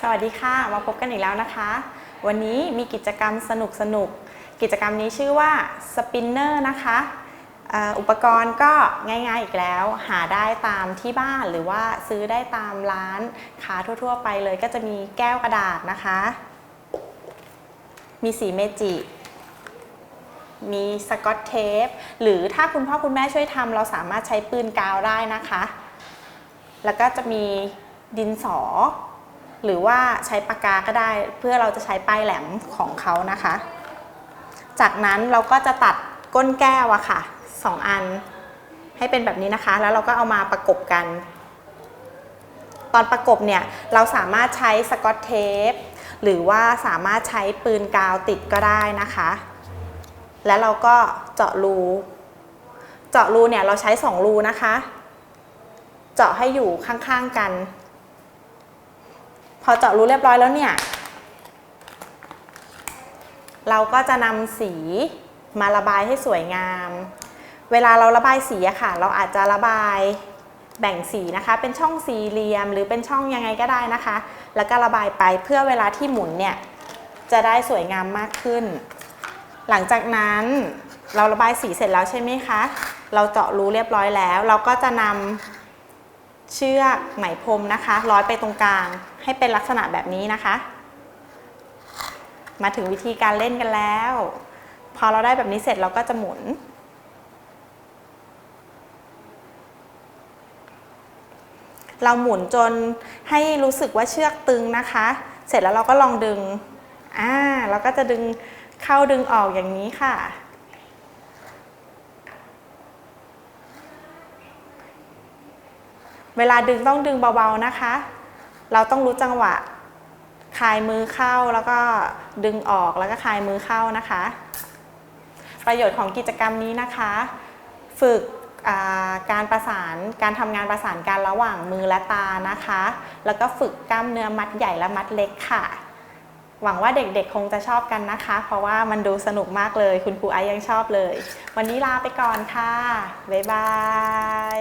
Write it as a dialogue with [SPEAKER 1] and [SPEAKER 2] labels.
[SPEAKER 1] สวัสดีค่ะ มาพบกันอีกแล้วนะคะ วันนี้มีกิจกรรมสนุกสนุก กิจกรรมนี้ชื่อว่าสปินเนอร์นะคะอุปกรณ์ก็ง่ายๆอีกแล้ว หาได้ตามที่บ้านหรือว่าซื้อได้ตามร้านค้าทั่วๆ ไปเลย ก็จะมีแก้วกระดาษนะคะ มีสีเมจิมีสกอตเทปหรือถ้าคุณพ่อคุณแม่ช่วยทำเราสามารถใช้ปืนกาวได้นะคะ แล้วก็จะมีดินสอ หรือว่าใช้ปากกาก็ได้ เพื่อเราจะใช้ป้ายแหลมของเขานะคะ จากนั้นเราก็จะตัดก้นแก้วอะค่ะสองอันให้เป็นแบบนี้นะคะ แล้วเราก็เอามาประกบกัน ตอนประกบเนี่ยเราสามารถใช้สกอตเทปหรือว่าสามารถใช้ปืนกาวติดก็ได้นะคะ แล้วเราก็เจาะรู เจาะรูเนี่ยเราใช้สองรูนะคะ เจาะให้อยู่ข้างๆกัน พอเจาะรูเรียบร้อยแล้วเนี่ย เราก็จะนำสีมาระบายให้สวยงาม เวลาเราระบายสีอะค่ะ เราอาจจะระบายแบ่งสีนะคะ เป็นช่องสี่เหลี่ยม หรือเป็นช่องยังไงก็ได้นะคะ แล้วก็ระบายไปเพื่อเวลาที่หมุนเนี่ยจะได้สวยงามมากขึ้น หลังจากนั้นเราระบายสีเสร็จแล้วใช่ไหมคะ เราเจาะรูเรียบร้อยแล้ว เราก็จะนำ เชือกไหมพรมนะคะร้อยไปตรงกลางให้เป็นลักษณะแบบนี้นะคะ มาถึงวิธีการเล่นกันแล้ว พอเราได้แบบนี้เสร็จเราก็จะหมุน เราหมุนจนให้รู้สึกว่าเชือกตึงนะคะ เสร็จแล้วเราก็ลองดึงอ่าเราก็จะดึงเข้าดึงออกอย่างนี้ค่ะ เวลาดึงต้องดึงเบาๆนะคะ เราต้องรู้จังหวะคลายมือเข้าแล้วก็ดึงออกแล้วก็คลายมือเข้านะคะ ประโยชน์ของกิจกรรมนี้นะคะ ฝึกการประสานการทำงานประสานกันระหว่างมือและตานะคะ แล้วก็ฝึกกล้ามเนื้อมัดใหญ่และมัดเล็กค่ะ หวังว่าเด็กๆคงจะชอบกันนะคะ เพราะว่ามันดูสนุกมากเลย คุณครูไอยังชอบเลย วันนี้ลาไปก่อนค่ะ บ๊ายบาย